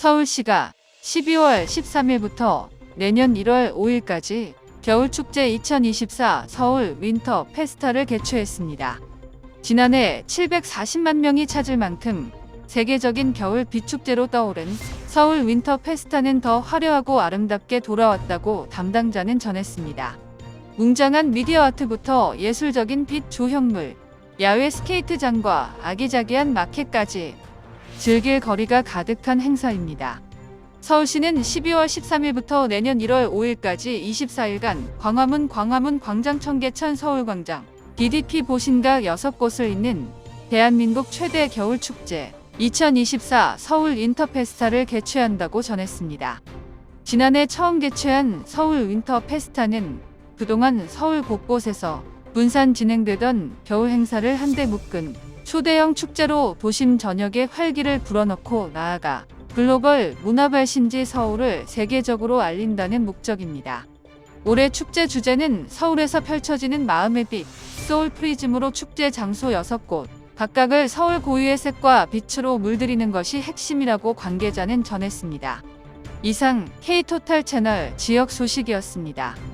서울시가 12월 13일부터 내년 1월 5일까지 겨울축제 2024 서울 윈터 페스타를 개최했습니다. 지난해 740만 명이 찾을 만큼 세계적인 겨울 비축제로 떠오른 서울 윈터 페스타는 더 화려하고 아름답게 돌아왔다고 담당자는 전했습니다. 웅장한 미디어 아트부터 예술적인 빛 조형물, 야외 스케이트장과 아기자기한 마켓까지 즐길 거리가 가득한 행사입니다. 서울시는 12월 13일부터 내년 1월 5일까지 24일간 광화문 광화문 광장 청계천 서울광장 DDP 보신각 6곳을 잇는 대한민국 최대 겨울축제 2024 서울 인터페스타를 개최한다고 전했습니다. 지난해 처음 개최한 서울 윈터 페스타는 그동안 서울 곳곳에서 분산 진행되던 겨울 행사를 한데 묶은 초대형 축제로 도심 전역에 활기를 불어넣고 나아가 글로벌 문화발신지 서울을 세계적으로 알린다는 목적입니다. 올해 축제 주제는 서울에서 펼쳐지는 마음의 빛, 소울 프리즘으로 축제 장소 6곳, 각각을 서울 고유의 색과 빛으로 물들이는 것이 핵심이라고 관계자는 전했습니다. 이상 K토탈 채널 지역 소식이었습니다.